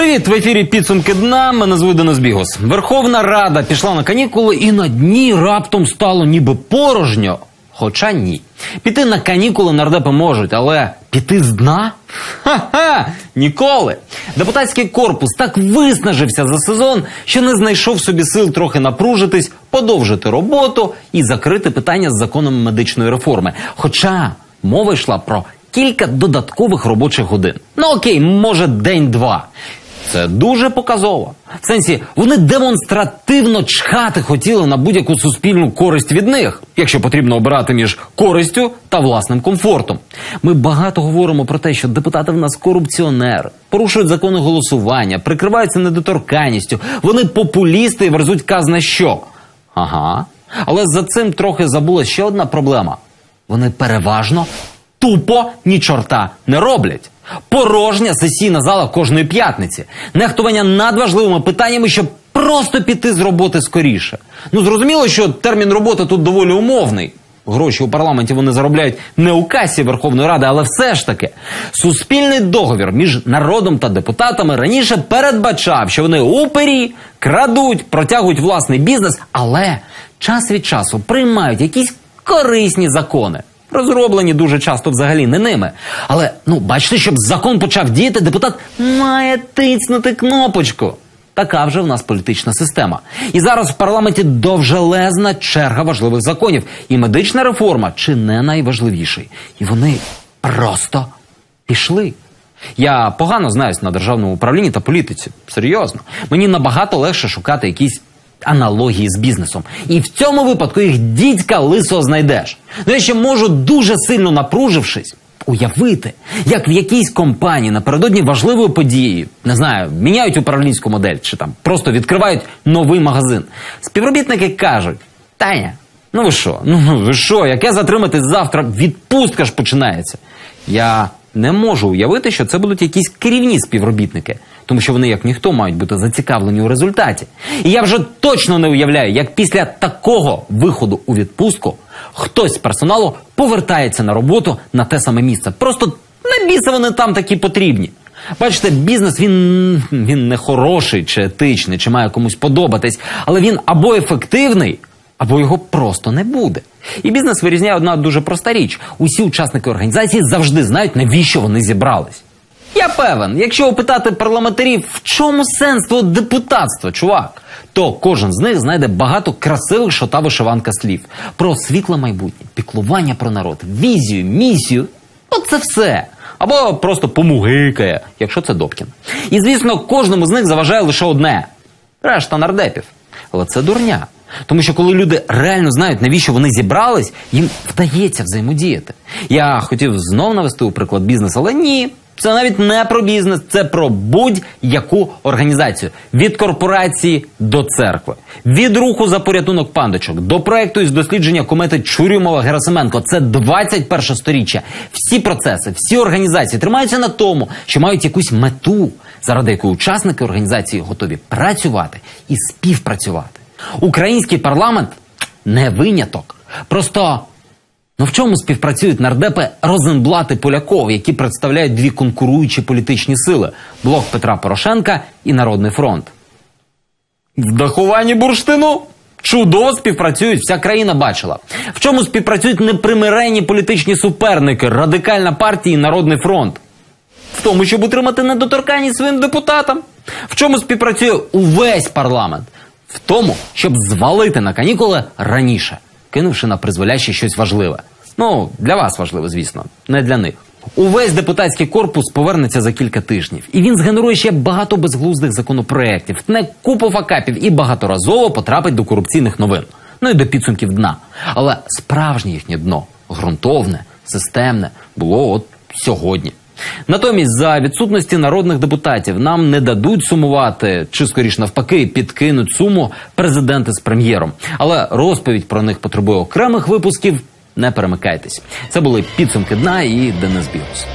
в ефірі підсумки дна. Мене звуть Денис Бігос. Верховна Рада пішла на канікули, і на дні раптом стало ніби порожньо. Хоча ні. Піти на канікули нардепи можуть, але піти з дна? Ха-ха! Ніколи. Депутатський корпус так виснажився за сезон, що не знайшов собі сил трохи напружитись, подовжити роботу і закрити питання з законом медичної реформи. Хоча мова йшла про кілька додаткових робочих годин. Ну окей, може, день-два. Це дуже показово. В сенсі, вони демонстративно чхати хотіли на будь-яку суспільну користь від них, якщо потрібно обирати між користю та власним комфортом. Ми багато говоримо про те, що депутати в нас корупціонери, порушують закони голосування, прикриваються недоторканністю, вони популісти і верзуть казна що. Ага. Але за цим трохи забула ще одна проблема. Вони переважно тупо ні чорта не роблять. Порожня сесійна зала кожної п'ятниці, нехтування надважливими питаннями, щоб просто піти з роботи скоріше. Ну зрозуміло, що термін роботи тут доволі умовний. Гроші у парламенті вони заробляють не у касі Верховної Ради, але все ж таки суспільний договір між народом та депутатами раніше передбачав, що вони упері крадуть, протягують власний бізнес, але час від часу приймають якісь корисні закони. Розроблені дуже часто взагалі не ними. Але ну бачите, щоб закон почав діяти, депутат має тицнути кнопочку. Така вже в нас політична система. І зараз в парламенті довжелезна черга важливих законів. І медична реформа чи не найважливіший. І вони просто пішли. Я погано знаюсь на державному управлінні та політиці. Серйозно. Мені набагато легше шукати якісь аналогії з бізнесом. І в цьому випадку їх дідька лисо знайдеш. Ну я ще можу дуже сильно напружившись. Уявити, як в якійсь компанії напередодні важливої події, не знаю, міняють управлінську модель чи там просто відкривають новий магазин. Співробітники кажуть: Таня, ну ви що? Ну ви що, яке затримати завтра? Відпустка ж починається. Я не можу уявити, що це будуть якісь керівні співробітники, тому що вони, як ніхто, мають бути зацікавлені у результаті. І я вже точно не уявляю, як після такого виходу у відпустку хтось з персоналу повертається на роботу на те саме місце. Просто на біса вони там такі потрібні. Бачите, бізнес він, він не хороший чи етичний, чи має комусь подобатись, але він або ефективний, або його просто не буде. І бізнес вирізняє одна дуже проста річ: усі учасники організації завжди знають, навіщо вони зібрались. Я певен, якщо опитати парламентарів, в чому сенс твого депутатства, чувак, то кожен з них знайде багато красивих шота вишиванка слів про світле майбутнє, піклування про народ, візію, місію. Оце все. Або просто помугикає, якщо це Добкін. І звісно, кожному з них заважає лише одне решта нардепів. Але це дурня. Тому що коли люди реально знають, навіщо вони зібрались, їм вдається взаємодіяти. Я хотів знов навести у приклад бізнес, але ні. Це навіть не про бізнес, це про будь-яку організацію від корпорації до церкви, від руху за порятунок пандочок до проекту із дослідження комети Чурюмова Герасименко. Це 21 сторіччя. Всі процеси, всі організації тримаються на тому, що мають якусь мету, заради якої учасники організації готові працювати і співпрацювати. Український парламент не виняток. Просто ну в чому співпрацюють нардепи Розенблат і Поляков, які представляють дві конкуруючі політичні сили блок Петра Порошенка і Народний фронт. В дахуванні бурштину чудово співпрацюють, вся країна бачила. В чому співпрацюють непримиренні політичні суперники, радикальна партія і Народний фронт. В тому, щоб утримати недоторканність своїм депутатам. В чому співпрацює увесь парламент? В тому, щоб звалити на канікули раніше, кинувши на призволяще щось важливе. Ну, для вас важливе, звісно, не для них. Увесь депутатський корпус повернеться за кілька тижнів, і він згенерує ще багато безглуздих законопроєктів, тне купу факапів і багаторазово потрапить до корупційних новин. Ну і до підсумків дна. Але справжнє їхнє дно, ґрунтовне, системне, було от сьогодні. Натомість, за відсутності народних депутатів нам не дадуть сумувати, чи скоріш навпаки, підкинуть суму президенти з прем'єром. Але розповідь про них потребує окремих випусків. Не перемикайтесь. Це були підсумки дна і Денис Бігус.